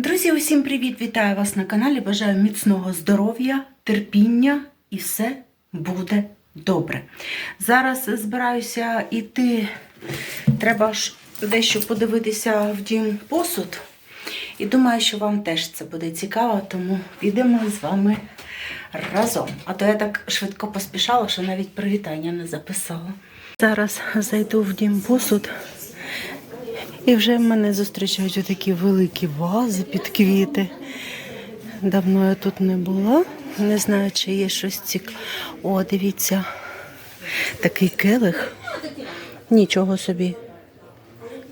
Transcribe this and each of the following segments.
Друзі, усім привіт! Вітаю вас на каналі. Бажаю міцного здоров'я, терпіння і все буде добре. Зараз збираюся йти. Треба ж дещо подивитися в дім посуд. І думаю, що вам теж це буде цікаво, тому підемо з вами разом. А то я так швидко поспішала, що навіть привітання не записала. Зараз зайду в дім посуд. І вже мене зустрічають отакі великі вази під квіти. Давно я тут не була. Не знаю, чи є щось цікаве. О, дивіться, такий келих. Нічого собі.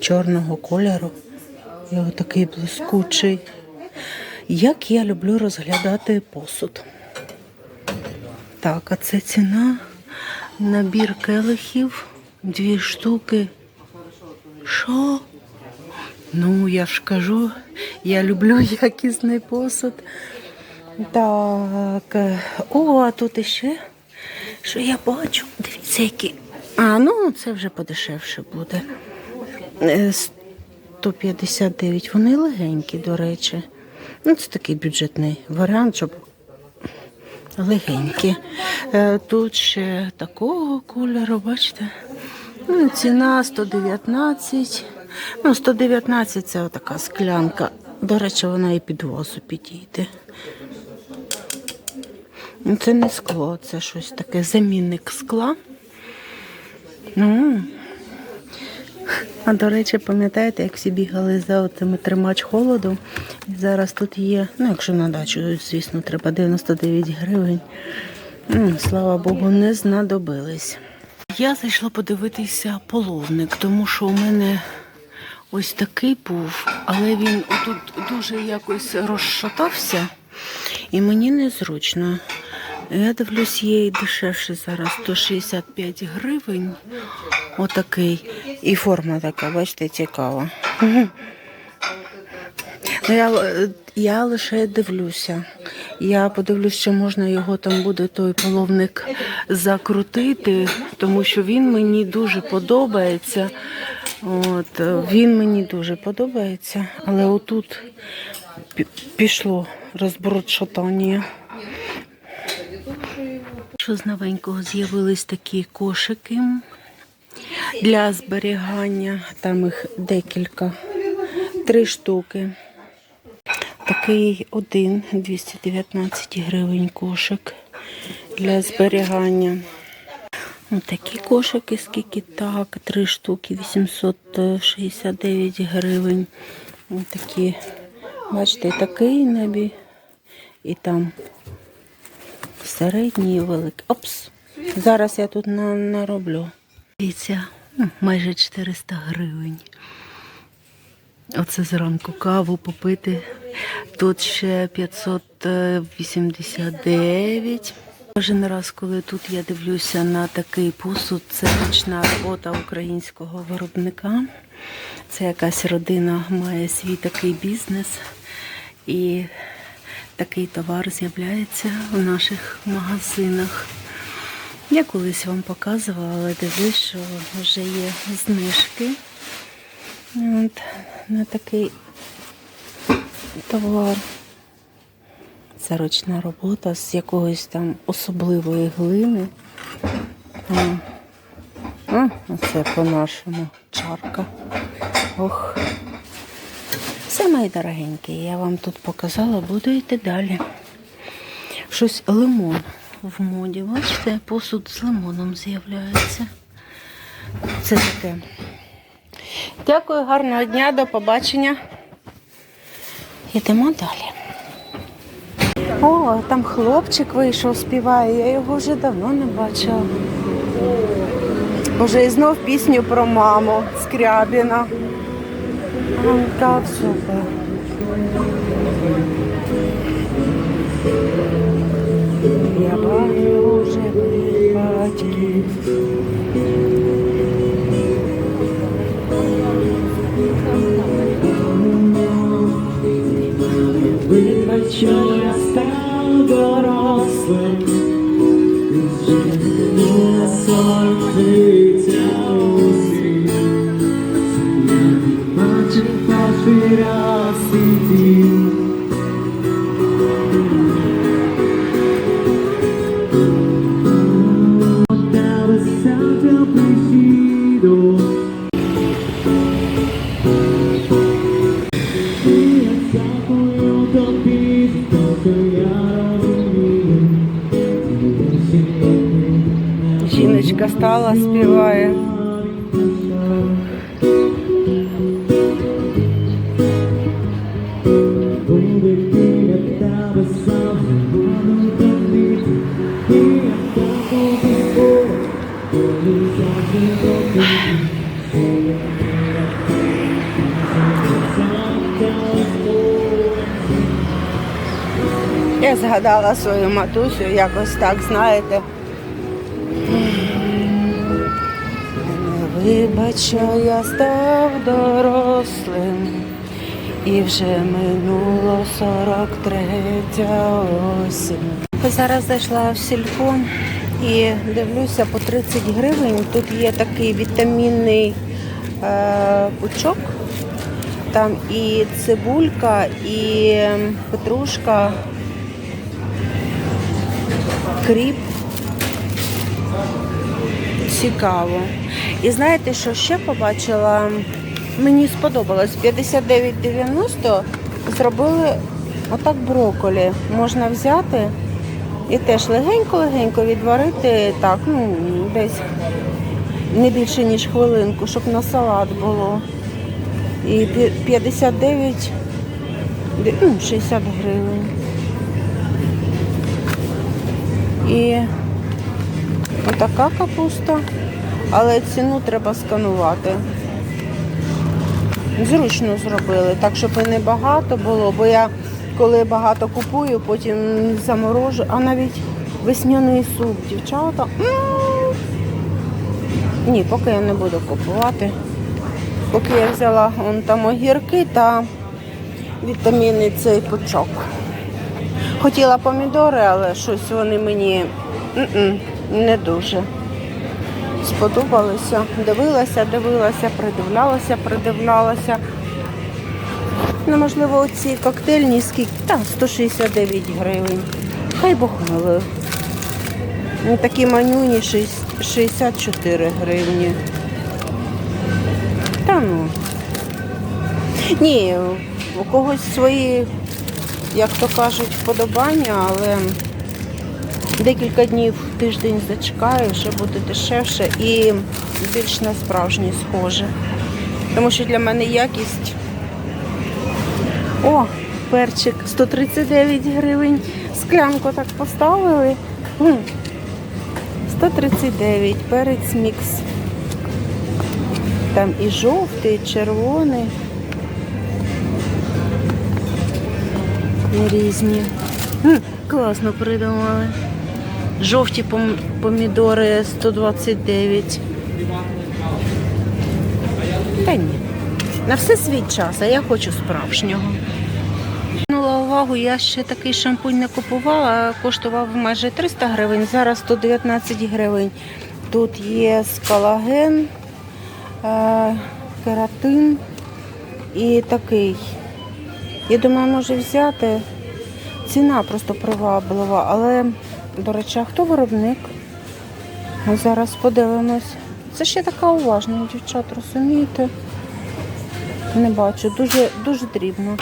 Чорного кольору. І отакий блискучий. Як я люблю розглядати посуд. Так, а це ціна. Набір келихів. Дві штуки. Що? Ну, я ж кажу, я люблю якісний посуд. Так. е, О, а тут іще, що я бачу. Дивіться, які. А, ну це вже подешевше буде. Е, 159. Вони легенькі, до речі. Ну, це такий бюджетний варіант, щоб легенькі. Е, Тут ще такого кольору, бачите? Ну, ціна 119. Ну, 119 це така склянка. До речі, вона і під вазу підійде. Ну, Це не скло, це щось таке замінник скла. Ну. А до речі, пам'ятаєте, як всі бігали за цими тримач холоду? Зараз тут є, ну якщо на дачу, звісно, треба 99 гривень. М, Слава Богу, не знадобились. Я зайшла подивитися половник, тому що у мене ось такий був, але він тут дуже якось розшатався, і мені незручно. Я дивлюсь, є і дешевше зараз 165 гривень. Отакий. І форма така, бачите, цікава. Ну, я, я лише дивлюся. Я подивлюсь, чи можна його там буде той половник закрутити, тому що він мені дуже подобається. От, е, він мені дуже подобається, але отут пі- пішло розбродшотання. Що з новенького з'явились такі кошики для зберігання. Там їх декілька, три штуки. Такий один 219 гривень кошик для зберігання. Ось такі кошики, скільки так, три штуки 869 гривень. Ось такі, бачите, такий набі, і там середній великий. Опс! Зараз я тут на, нароблю. Дивіться, ну, майже 400 гривень. Оце зранку каву попити. Тут ще 589. Кожен раз, коли тут я дивлюся на такий посуд, це ручна робота українського виробника. Це якась родина має свій такий бізнес. І такий товар з'являється в наших магазинах. Я колись вам показувала, але дивлюсь, що вже є знижки. От, на такий товар. Це ручна робота з якоїсь там особливої глини. О, оце по-нашому чарка. Ох. Все, мої дорогенькі, я вам тут показала, буду йти далі. Щось лимон в моді. Бачите, посуд з лимоном з'являється. Це таке. Дякую, гарного дня, до побачення. Йдемо далі. О, там хлопчик вийшов, співає, я його вже давно не бачила. Боже, і знов пісню про маму Скрябіна. Так, супер. Я бачу живих батьків. Видно, не згадала свою матусю, якось так, знаєте. Вибачай, я став дорослим, і вже минуло 43 осінь. Зараз зайшла в сільпо і дивлюся по 30 гривень. Тут є такий вітамінний е, пучок. Там і цибулька, і петрушка, кріп. Цікаво. І знаєте, що ще побачила? Мені сподобалось 59,90 зробили отак броколі. Можна взяти і теж легенько-легенько відварити так, ну, десь не більше, ніж хвилинку, щоб на салат було. І 59, ну, 60 гривень. І отака капуста, але ціну треба сканувати. Зручно зробили, так щоб і не багато було, бо я коли багато купую, потім заморожу, а навіть весняний суп, дівчата. Ні, поки я не буду купувати. Поки я взяла вон там огірки та вітамінний цей пучок. Хотіла помідори, але щось вони мені м-м, не дуже сподобалися. Дивилася, дивилася, придивлялася, придивлялася. Ну, можливо, оці коктейльні скільки? Та, 169 гривень. Хай Бог милує. Ну, Такі манюні 64 гривні. Та ну. Ні, у когось свої, як то кажуть, вподобання, але декілька днів тиждень зачекаю, що буде дешевше і більш на справжнє схоже. Тому що для мене якість. О, перчик 139 гривень. Склянку так поставили. 139, перець мікс. Там і жовтий, і червоний. Різні. Класно придумали. Жовті пом- помідори 129. Та ні. На все свій час, а я хочу справжнього. Звернула увагу, я ще такий шампунь не купувала, коштував майже 300 гривень, зараз 119 гривень. Тут є скалаген, е, кератин і такий. Я думаю, може взяти. Ціна просто приваблива, але, до речі, а хто виробник? Ми зараз подивимось. Це ще така уважна, дівчат, розумієте? Не бачу, дуже, дуже дрібно.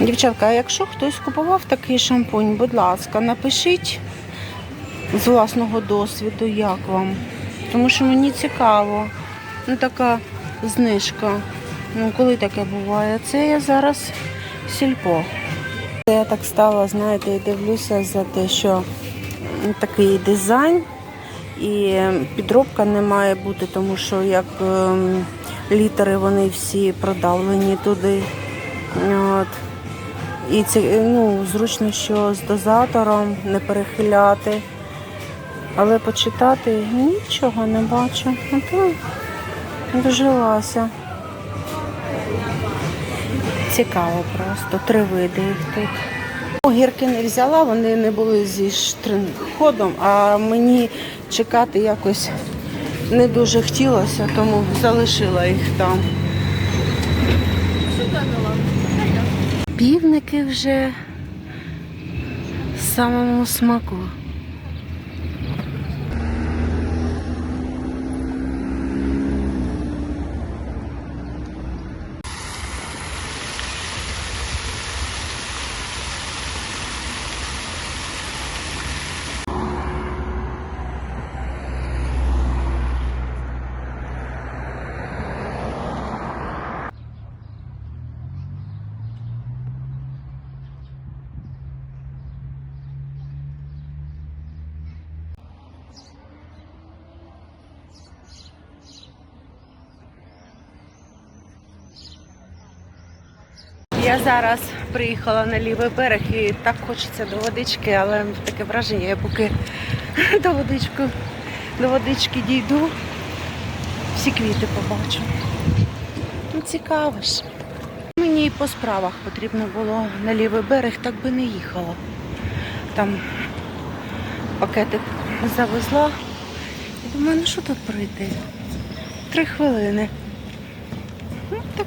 Дівчатка, а якщо хтось купував такий шампунь, будь ласка, напишіть з власного досвіду, як вам. Тому що мені цікаво. Ну, така знижка. Ну, коли таке буває? Це я зараз сільпо. Я так стала, знаєте, і дивлюся за те, що такий дизайн і підробка не має бути, тому що як ем, літери вони всі продавлені туди. От. І це ну, зручно, що з дозатором не перехиляти. Але почитати нічого не бачу. Ото дожилася. Цікаво просто. Три види їх тут. Огірки не взяла, вони не були зі штрих-ходом, а мені чекати якось не дуже хотілося, тому залишила їх там. Півники вже самому смаку. Я зараз приїхала на лівий берег і так хочеться до водички, але таке враження, я поки до водички, до водички дійду, всі квіти побачу. Ну, цікаво ж. Мені і по справах потрібно було на лівий берег, так би не їхала. Там пакетик завезла. І думаю, ну що тут пройти? Три хвилини. Ну, так.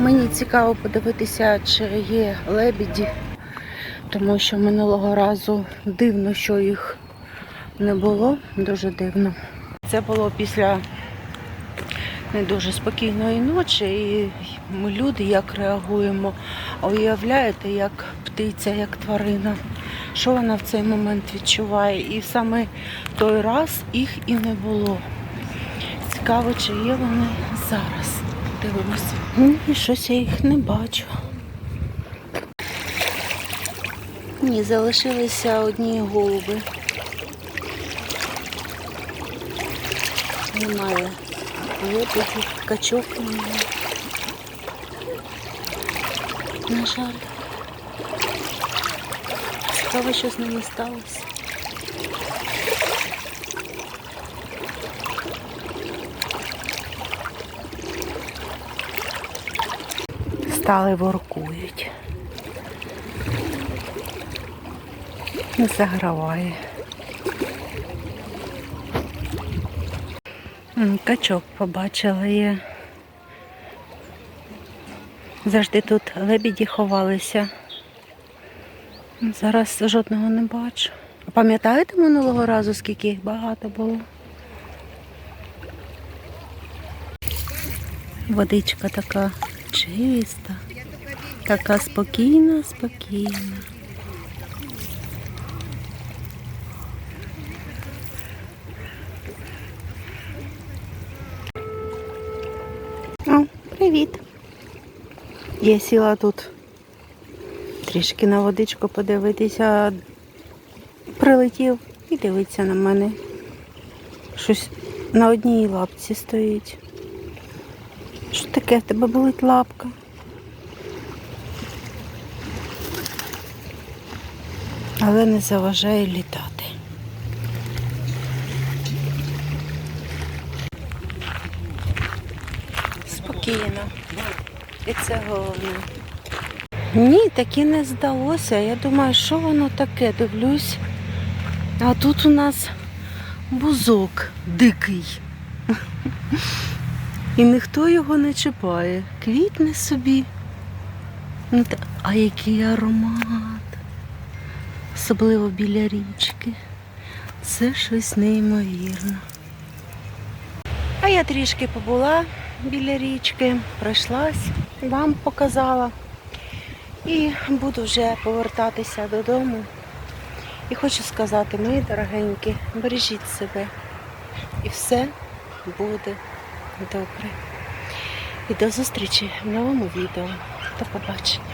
Мені цікаво подивитися, чи є лебіді, тому що минулого разу дивно, що їх не було. Дуже дивно. Це було після не дуже спокійної ночі, і ми люди як реагуємо. Уявляєте, як птиця, як тварина, що вона в цей момент відчуває. І саме той раз їх і не було. Цікаво, чи є вони зараз. Дивимося. Ну, І щось я їх не бачу. Ні, залишилися одні голуби. Немає. Лебедів, качок немає. На жаль. Цікаво, що з ними сталося. Стали воркують. Не заграває. Качок побачила є. Завжди тут лебіді ховалися. Зараз жодного не бачу. Пам'ятаєте минулого разу, скільки їх багато було? Водичка така чиста, така спокійна, спокійна. О, привіт. Я сіла тут трішки на водичку подивитися. Прилетів і дивиться на мене. Щось на одній лапці стоїть. Таке в тебе болить лапка? Але не заважає літати. Спокійно. І це головне. Ні, таки не здалося. Я думаю, що воно таке, дивлюсь. А тут у нас бузок дикий. І ніхто його не чіпає. Квітне собі. Ну, А який аромат. Особливо біля річки. Це щось неймовірне. А я трішки побула біля річки, пройшлась, вам показала. І буду вже повертатися додому. І хочу сказати, мої дорогенькі, бережіть себе. І все буде добре. І до зустрічі в новому відео. До побачення.